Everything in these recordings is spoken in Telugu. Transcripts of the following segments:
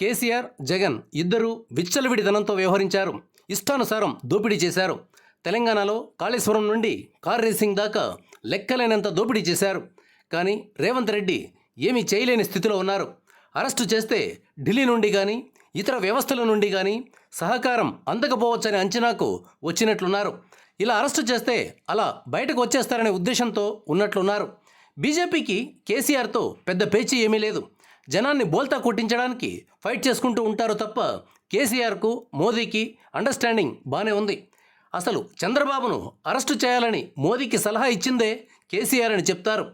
కేసీఆర్ జగన్ ఇద్దరూ విచ్చలవిడితనంతో వ్యవహరించారు. ఇష్టానుసారం దోపిడీ చేశారు. తెలంగాణలో కాళేశ్వరం నుండి కార్ రేసింగ్ దాకా లెక్కలేనంత దోపిడీ చేశారు. కానీ రేవంత్ రెడ్డి ఏమీ చేయలేని స్థితిలో ఉన్నారు. అరెస్టు చేస్తే ఢిల్లీ నుండి కానీ ఇతర వ్యవస్థల నుండి కానీ సహకారం అందకపోవచ్చనే అంచనాకు వచ్చినట్లున్నారు. ఇలా అరెస్టు చేస్తే అలా బయటకు వచ్చేస్తారనే ఉద్దేశంతో ఉన్నట్లున్నారు. బీజేపీకి కేసీఆర్తో పెద్ద పేచీ ఏమీ లేదు. జనాన్ని బోల్తా కొట్టించడానికి ఫైట్ చేసుకుంటూ ఉంటారు తప్ప కేసీఆర్కు మోదీకి అండర్స్టాండింగ్ బాగానే ఉంది. అసలు చంద్రబాబును అరెస్టు చేయాలని మోదీకి సలహా ఇచ్చిందే కేసీఆర్ అని చెప్తారు.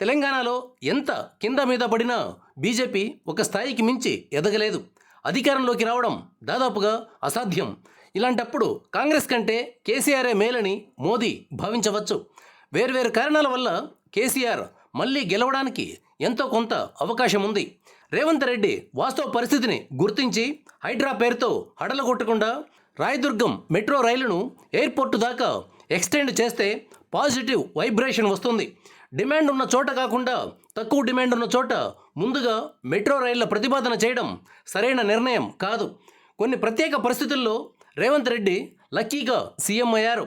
తెలంగాణలో ఎంత కింద మీద పడినా బీజేపీ ఒక స్థాయికి మించి ఎదగలేదు. అధికారంలోకి రావడం దాదాపుగా అసాధ్యం. ఇలాంటప్పుడు కాంగ్రెస్ కంటే కేసీఆరే మేలని మోదీ భావించవచ్చు. వేర్వేరు కారణాల వల్ల కేసీఆర్ మళ్ళీ గెలవడానికి ఎంతో కొంత అవకాశం ఉంది. రేవంత్ రెడ్డి వాస్తవ పరిస్థితిని గుర్తించి హైడ్రా పేరుతో హడలగొట్టకుండా రాయదుర్గం మెట్రో రైలును ఎయిర్పోర్టు దాకా ఎక్స్టెండ్ చేస్తే పాజిటివ్ వైబ్రేషన్ వస్తుంది. డిమాండ్ ఉన్న చోట కాకుండా తక్కువ డిమాండ్ ఉన్న చోట ముందుగా మెట్రో రైళ్ళ ప్రతిపాదన చేయడం సరైన నిర్ణయం కాదు. కొన్ని ప్రత్యేక పరిస్థితుల్లో రేవంత్ రెడ్డి లక్కీగా సీఎం అయ్యారు.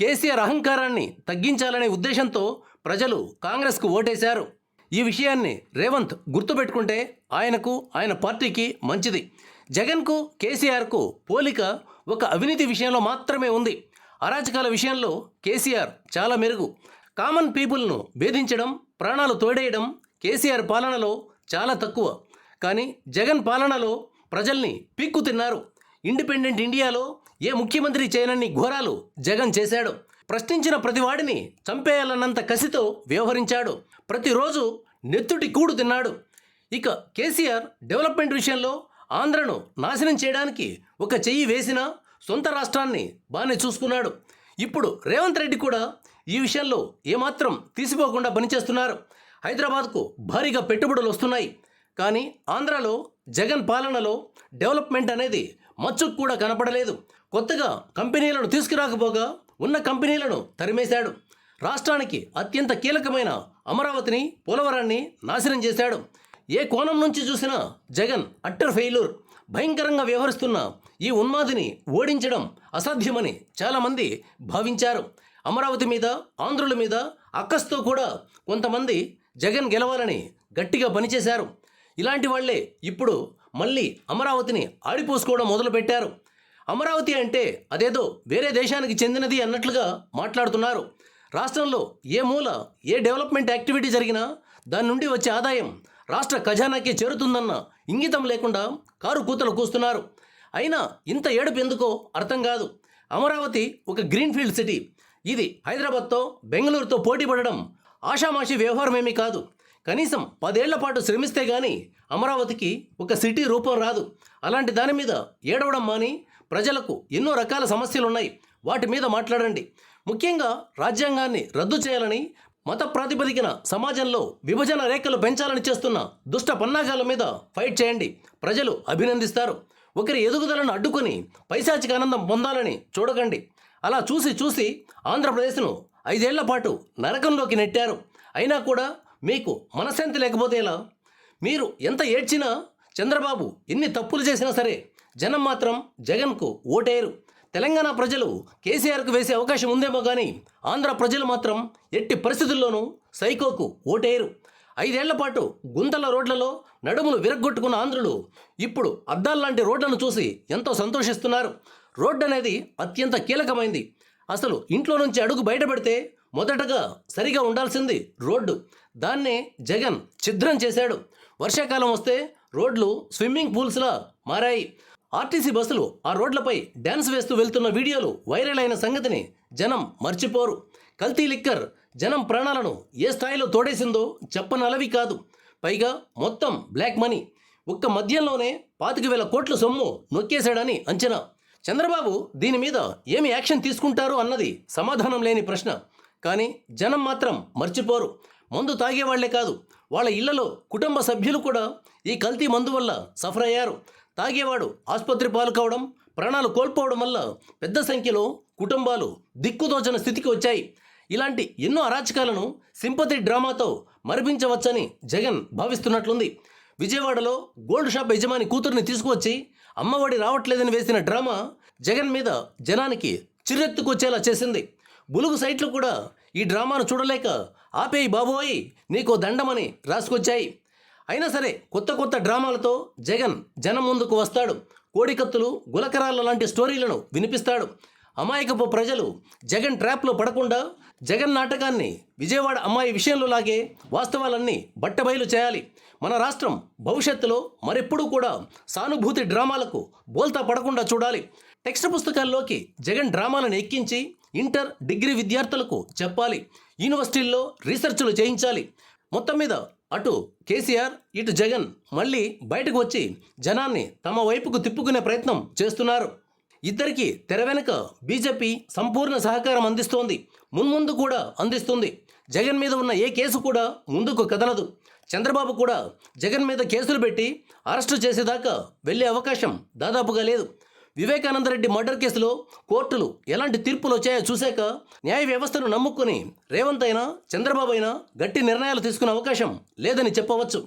కేసీఆర్ అహంకారాన్ని తగ్గించాలనే ఉద్దేశంతో ప్రజలు కాంగ్రెస్కు ఓటేశారు. ఈ విషయాన్ని రేవంత్ గుర్తుపెట్టుకుంటే ఆయనకు ఆయన పార్టీకి మంచిది. జగన్కు కేసీఆర్కు పోలిక ఒక అవినీతి విషయంలో మాత్రమే ఉంది. అరాచకాల విషయంలో కేసీఆర్ చాలా మెరుగు. కామన్ పీపుల్ను భేదించడం ప్రాణాలు తోడేయడం కేసీఆర్ పాలనలో చాలా తక్కువ. కానీ జగన్ పాలనలో ప్రజల్ని పీక్కు తిన్నారు ఇండిపెండెంట్ ఇండియాలో ఏ ముఖ్యమంత్రి చేయనన్ని ఘోరాలు జగన్ చేశాడు. ప్రశ్నించిన ప్రతివాడిని చంపేయాలన్నంత కసితో వ్యవహరించాడు. ప్రతిరోజు నెత్తుటి కూడు తిన్నాడు. ఇక కేసీఆర్ డెవలప్మెంట్ విషయంలో ఆంధ్రను నాశనం చేయడానికి ఒక చెయ్యి వేసినా సొంత రాష్ట్రాన్ని బాగానే చూసుకున్నాడు. ఇప్పుడు రేవంత్ రెడ్డి కూడా ఈ విషయంలో ఏమాత్రం తీసిపోకుండా పనిచేస్తున్నారు. హైదరాబాద్కు భారీగా పెట్టుబడులు వస్తున్నాయి. కానీ ఆంధ్రాలో జగన్ పాలనలో డెవలప్మెంట్ అనేది మచ్చుకు కూడా కనపడలేదు. కొత్తగా కంపెనీలను తీసుకురాకపోగా ఉన్న కంపెనీలను తరిమేశాడు. రాష్ట్రానికి అత్యంత కీలకమైన అమరావతిని పోలవరాన్ని నాశనం చేశాడు. ఏ కోణం నుంచి చూసినా జగన్ అట్టర్ ఫెయిల్యూర్ భయంకరంగా వ్యవహరిస్తున్న ఈ ఉన్మాదిని ఓడించడం అసాధ్యమని చాలామంది భావించారు. అమరావతి మీద ఆంధ్రుల మీద అక్కస్తో కూడా కొంతమంది జగన్ గెలవాలని గట్టిగా పనిచేశారు. ఇలాంటి వాళ్ళే ఇప్పుడు మళ్ళీ అమరావతిని ఆడిపోసుకోవడం మొదలుపెట్టారు. అమరావతి అంటే అదేదో వేరే దేశానికి చెందినది అన్నట్లుగా మాట్లాడుతున్నారు. రాష్ట్రంలో ఏ మూల ఏ డెవలప్మెంట్ యాక్టివిటీ జరిగినా దాని నుండి వచ్చే ఆదాయం రాష్ట్ర ఖజానాకే చేరుతుందన్న ఇంగితం లేకుండా కారు కూతలు కూస్తున్నారు. అయినా ఇంత ఏడుపు ఎందుకో అర్థం కాదు. అమరావతి ఒక గ్రీన్ఫీల్డ్ సిటీ. ఇది హైదరాబాద్తో బెంగళూరుతో పోటీ పడడం ఆషామాషి వ్యవహారమేమీ కాదు. కనీసం పదేళ్ళ పాటు శ్రమిస్తే గాని అమరావతికి ఒక సిటీ రూపం రాదు. అలాంటి దాని మీద ఏడవడం మాని ప్రజలకు ఎన్నో రకాల సమస్యలు ఉన్నాయి వాటి మీద మాట్లాడండి. ముఖ్యంగా రాజ్యాంగాన్ని రద్దు చేయాలని మత ప్రాతిపదికన సమాజంలో విభజన రేఖలు పెంచాలని చేస్తున్న దుష్ట పన్నాగాల మీద ఫైట్ చేయండి. ప్రజలు అభినందిస్తారు. ఒకరి ఎదుగుదలను అడ్డుకొని పైశాచిక ఆనందం పొందాలని చూడకండి. అలా చూసి చూసి ఆంధ్రప్రదేశ్ను ఐదేళ్ళ పాటు నరకంలోకి నెట్టారు. అయినా కూడా మీకు మనశ్శాంతి లేకపోతే ఎలా? మీరు ఎంత ఏడ్చినా చంద్రబాబు ఎన్ని తప్పులు చేసినా సరే జనం మాత్రం జగన్కు ఓటేయరు. తెలంగాణ ప్రజలు కేసీఆర్కు వేసే అవకాశం ఉందేమో కానీ ఆంధ్ర ప్రజలు మాత్రం ఎట్టి పరిస్థితుల్లోనూ సైకోకు ఓటేయరు. ఐదేళ్ళ పాటు గుంతల రోడ్లలో నడుములు విరగ్గొట్టుకున్న ఆంధ్రులు ఇప్పుడు అద్దాల్లాంటి రోడ్లను చూసి ఎంతో సంతోషిస్తున్నారు. రోడ్డు అనేది అత్యంత కీలకమైంది. అసలు ఇంట్లో నుంచి అడుగు బయట పెడితే మొదటగా సరిగా ఉండాల్సింది రోడ్డు. దాన్నే జగన్ ఛిద్రం చేశాడు. వర్షాకాలం వస్తే రోడ్లు స్విమ్మింగ్ పూల్స్లా మారాయి. ఆర్టీసీ బస్సులు ఆ రోడ్లపై డ్యాన్స్ వేస్తూ వెళ్తున్న వీడియోలు వైరల్ అయిన సంగతిని జనం మర్చిపోరు. కల్తీ లిక్కర్ జనం ప్రాణాలను ఏ స్థాయిలో తోడేసిందో చెప్పనలవి కాదు. పైగా మొత్తం బ్లాక్ మనీ. ఒక్క మద్యంలోనే పాతిక వేల కోట్ల సొమ్ము నొక్కేశాడని అంచనా. చంద్రబాబు దీని మీద ఏమి యాక్షన్ తీసుకుంటారు అన్నది సమాధానం లేని ప్రశ్న. కానీ జనం మాత్రం మర్చిపోరు. మందు తాగేవాళ్ళే కాదు. వాళ్ళ ఇళ్ళలో కుటుంబ సభ్యులు కూడా ఈ కల్తీ మందు వల్ల సఫర్ అయ్యారు తాగేవాడు ఆసుపత్రి పాలు కావడం ప్రాణాలు కోల్పోవడం వల్ల పెద్ద సంఖ్యలో కుటుంబాలు దిక్కుదోచన స్థితికి వచ్చాయి. ఇలాంటి ఎన్నో అరాచకాలను సింపతి డ్రామాతో మరిపించవచ్చని జగన్ భావిస్తున్నట్లుంది. విజయవాడలో గోల్డ్ షాప్ యజమాని కూతుర్ని తీసుకువచ్చి అమ్మఒడి రావట్లేదని వేసిన డ్రామా జగన్ మీద జనానికి చిర్రెత్తుకొచ్చేలా చేసింది. బులుగు సైట్లు కూడా ఈ డ్రామాను చూడలేక ఆపేయి బాబోయ్ నీకో దండమని రాసుకొచ్చాయి. అయినా సరే కొత్త కొత్త డ్రామాలతో జగన్ జనం ముందుకు వస్తాడు. కోడికత్తులు గులకరాల లాంటి స్టోరీలను వినిపిస్తాడు. అమాయకపు ప్రజలు జగన్ ట్రాప్లో పడకుండా జగన్ నాటకాన్ని విజయవాడ అమ్మాయి విషయంలో లాగే వాస్తవాలన్నీ బట్టబయలు చేయాలి. మన రాష్ట్రం భవిష్యత్తులో మరెప్పుడూ కూడా సానుభూతి డ్రామాలకు బోల్తా పడకుండా చూడాలి. టెక్స్ట్ పుస్తకాల్లోకి జగన్ డ్రామాలను ఎక్కించి ఇంటర్ డిగ్రీ విద్యార్థులకు చెప్పాలి. యూనివర్సిటీల్లో రీసెర్చ్లు చేయించాలి. మొత్తం మీద అటు కేసీఆర్ ఇటు జగన్ మళ్ళీ బయటకు వచ్చి జనాన్ని తమ వైపుకు తిప్పుకునే ప్రయత్నం చేస్తున్నారు. ఇద్దరికి తెర వెనుక బీజేపీ సంపూర్ణ సహకారం అందిస్తోంది. మున్ముందు కూడా అందిస్తుంది. జగన్ మీద ఉన్న ఏ కేసు కూడా ముందుకు కదలదు. చంద్రబాబు కూడా జగన్ మీద కేసులు పెట్టి అరెస్టు చేసేదాకా వెళ్ళే అవకాశం దాదాపుగా లేదు. వివేకానంద రెడ్డి మర్డర్ కేసులో కోర్టులు ఎలాంటి తీర్పులు వచ్చాయో చూశాక న్యాయ వ్యవస్థను నమ్ముకొని రేవంత్ అయినా చంద్రబాబు అయినా గట్టి నిర్ణయాలు తీసుకునే అవకాశం లేదని చెప్పవచ్చు.